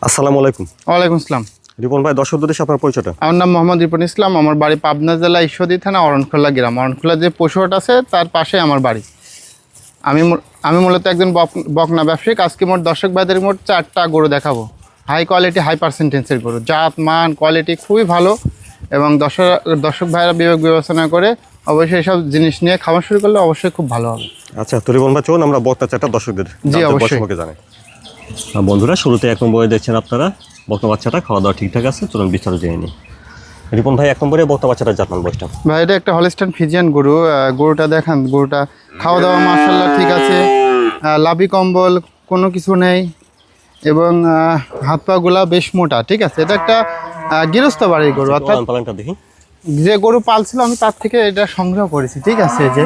আসসালামু আলাইকুম। ওয়ালাইকুম আসসালাম। রিপন ভাই দর্শক উদ্দেশ্যে আপনার পরিচয়টা? আমার নাম মোহাম্মদ রিপন ইসলাম আমার বাড়ি পাবনা জেলা ঈশ্বরদী থানা অরণখোলা গ্রাম। অরণখোলা যে পশুহাট আছে তার পাশে আমার বাড়ি। আমি আমি মূলত একজন বক- বকনা ব্যবসায়িক। আজকে মোট দর্শক ভাইদের মোট চারটা গরু দেখাবো। হাই কোয়ালিটি হাই পার্সেন্টেন্সের গরু। জাত মান কোয়ালিটি খুবই ভালো এবং দর্শক দর্শক ভাইরা বিবেক বিবেচনা করে অবশ্যই এসব জিনিস নিয়ে খাওয়া শুরু করলে অবশ্যই খুব ভালো হবে। আচ্ছা তো রিপন ভাই চলুন আমরা বক্তা চারটা দর্শকদের জি অবশ্যই। জানাই। বন্ধুরা শুরুতে এক নম্বরে দেখছেন আপনারা বক্তা বাচ্চাটা খাওয়া দাওয়া ঠিকঠাক আছে? চলুন বিস্তারিত জেনে নিই। রিপন ভাই এক নম্বরে বক্তা বাচ্চাটা জাতমান বয়সটা। ভাই এটা একটা হলিস্টান ফিজিয়ান গরু। গরুটা দেখান গরুটা খাওয়া দাওয়া মার্শাল্লাহ ঠিক আছে। লাভি কম্বল কোনো কিছু নেই। এবং হাত পাগুলা বেশ মোটা ঠিক আছে? এটা একটা গৃহস্থ বাড়ির গরু অর্থাৎ পালনটা দেখি। যে গরু পালছিল আমি তার থেকে এটা সংগ্রহ করেছি ঠিক আছে? যে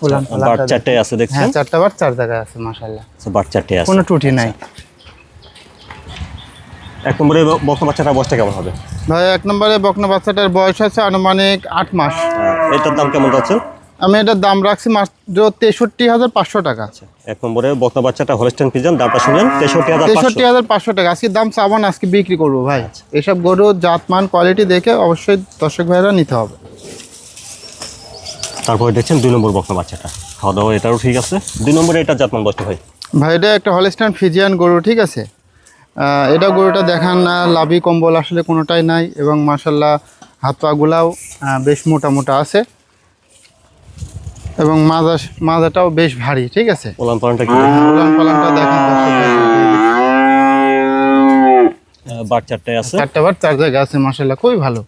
পালানটা চারটে আছে হ্যাঁ চারটা বার চার জায়গায় আছে মার্শাল্লাহ আচ্ছা, বার চারটে আছে। কোনো ত্রুটি নাই। এক নম্বরে ব- বক্তা বাচ্চাটা বয়সটা কেমন হবে? ভাই এক নম্বরে বকনা বাচ্চাটার বয়স আছে আনুমানিক আট মাস। এটার দাম কেমন যাচ্ছে? আমি এটার দাম রাখছি মাত্র তেষট্টি হাজার পাঁচশো টাকা। এক নম্বরে বক্তা বাচ্চাটা হলস্টেন পিজন দামটা শুনলেন তেষট্টি হাজার তেষট্টি হাজার পাঁচশো টাকা। আজকে দাম চাবান আজকে বিক্রি করব ভাই। আচ্ছা। এসব গরু জাতমান কোয়ালিটি দেখে অবশ্যই দর্শক ভাইরা নিতে হবে। তারপরে দেখছেন দুই নম্বর বক্তা বাচ্চাটা খাওয়া দাওয়া এটাও ঠিক আছে। দুই নম্বরে এটা জাতমান বয়সটা ভাই। ভাই এটা একটা হলিস্টান ফিজিয়ান গরু ঠিক আছে? এটা গরুটা দেখান না লাভি কম্বল আসলে কোনোটাই নাই এবং মাসাল্লাহ হাত পাগুলাও বেশ মোটা মোটা আছে। এবং মাজা মাজাটাও বেশ ভারী ঠিক আছে? ওলান পালনটা কি? পালানটা দেখেন বার চারটে আছে। চারটা বার চার জায়গা আছে মাসাল্লাহ খুবই ভালো।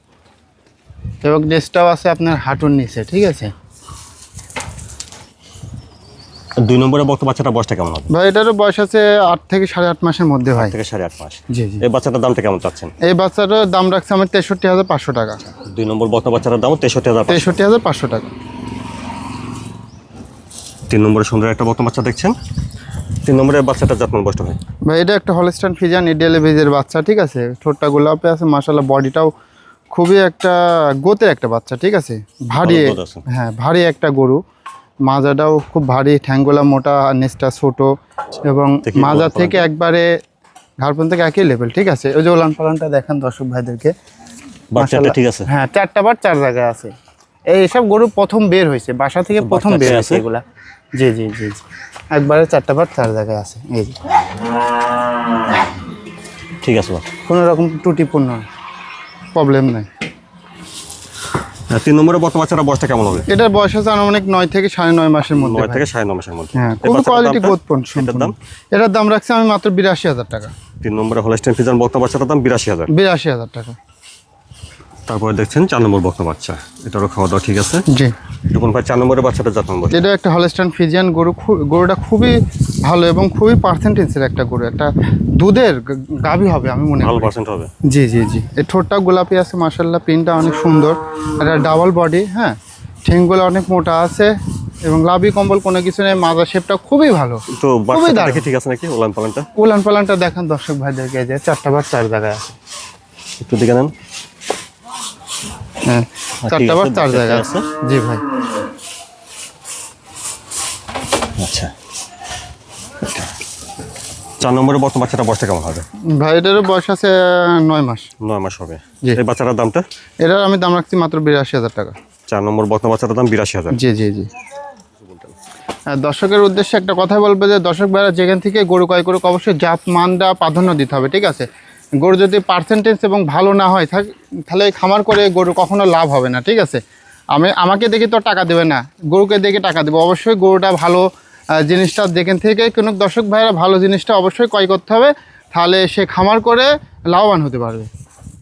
এবং ড্রেসটাও আছে আপনার হাঁটুর নিচে ঠিক আছে? দুই নম্বরে বক্তা বাচ্চাটা বয়সটা কেমন হবে? ভাই এটারও বয়স আছে আট থেকে সাড়ে আট মাসের মধ্যে ভাই। থেকে সাড়ে আট মাস। জি জি। এই বাচ্চাটার দামটা কেমন চাচ্ছেন? এই বাচ্চাটার দাম রাখছে আমার তেষট্টি হাজার পাঁচশো টাকা। দুই নম্বর বক্তা বাচ্চাটার দাম তেষট্টি হাজার তেষট্টি হাজার পাঁচশো টাকা। তিন নম্বরে সুন্দর একটা বক্তা বাচ্চা দেখছেন? তিন নম্বরে বাচ্চাটা জাতমান বয়সটা হয় ভাই এটা একটা হলস্টান ফিজান ইডিয়ালে ভেজের বাচ্চা ঠিক আছে? ঠোঁটটা গোলাপে আছে মাসাল্লাহ বডিটাও খুবই একটা গোতের একটা বাচ্চা ঠিক আছে? ভারী। হ্যাঁ ভারী একটা গরু। মাজাটাও খুব ভারী ঠ্যাঙ্গোলা মোটা নেসটা ছোট। এবং মাজা থেকে একবারে ঘাড়পন থেকে একই লেভেল ঠিক আছে? ওই যে ওলান পালানটা দেখেন দর্শক ভাইদেরকে। ঠিক আছে? হ্যাঁ চারটা বার চার জায়গায় আছে। এই সব গরু প্রথম বের হয়েছে বাসা থেকে প্রথম বের? হয়েছে এগুলা। জি জি জি জি। একবারে চারটা বার চার জায়গায় আছে এই যে। ঠিক আছে কোনো রকম ত্রুটিপূর্ণ প্রবলেম নাই। তিন নম্বরে বক্তা বাচ্চাটা বয়সটা কেমন হবে? এটার বয়স আছে আনুমানিক নয় থেকে সাড়ে নয় মাসের মধ্যে নয়। থেকে সাড়ে নয় মাসের মধ্যে। হ্যাঁ খুব কোয়ালিটি গোদপন এটার দাম? এটার দাম রাখছি আমি মাত্র বিরাশি হাজার টাকা। তিন নম্বরে হলস্টেন ফিজান বক্তা বাচ্চাটার দাম বিরাশি হাজার। বিরাশি হাজার টাকা। তারপরে দেখছেন চার নম্বর বক্তা বাচ্চা। এটারও খাওয়া দাওয়া ঠিক আছে? জি। দেখুন ভাই চার নম্বরে বাচ্চাটা জাতমান বয়স এটা একটা হলস্টান ফিজিয়ান গরু গরুটা খুবই ভালো এবং খুবই পার্সেন্টেজের একটা গরু। একটা দুধের গাভী হবে আমি মনে ভালো পার্সেন্ট হবে। জি জি জি। এই ঠোঁটটা গোলাপি আছে মার্শাল্লাহ প্রিন্টটা অনেক সুন্দর। এটা ডাবল বডি হ্যাঁ? ঠেঙ্গুলো অনেক মোটা আছে এবং লাভি কম্বল কোনো কিছু নেই মাজা শেপটা খুবই ভালো। তো দারুণ। দেখে ঠিক আছে নাকি ওলান পালনটা উলান পালানটা দেখান দর্শক ভাইদেরকে যে চারটা বার চার জায়গায় আছে। একটু দেখে নেন। হ্যাঁ। চারটা বার চার জায়গায় আছে। আছে জি ভাই। আচ্ছা। চার নম্বরে বর্তমান বাচ্চাটা বয়সটা কেমন হবে? ভাই এটারও বয়স আছে নয় মাস। নয় মাস হবে। এই বাচ্চাটার দামটা? এটার আমি দাম রাখছি মাত্র বিরাশি হাজার টাকা। চার নম্বর বর্তমান বাচ্চাটার দাম বিরাশি হাজার। জি জি জি। দর্শকের উদ্দেশ্যে একটা কথা বলবে যে দর্শক ভাইরা যেখান থেকে গরু ক্রয় করুক অবশ্যই জাত মানটা প্রাধান্য দিতে হবে ঠিক আছে? গরু যদি পার্সেন্টেজ এবং ভালো না হয় তাহলে খামার করে গরু কখনো লাভ হবে না, ঠিক আছে? আমি, আমাকে দেখে তো টাকা দেবে না, গরুকে দেখে টাকা দেবো। অবশ্যই গরুটা ভালো জিনিসটা দেখেন থেকে কোনো দর্শক ভাইয়েরা ভালো জিনিসটা অবশ্যই ক্রয় করতে হবে, তাহলে সে খামার করে লাভবান হতে পারবে।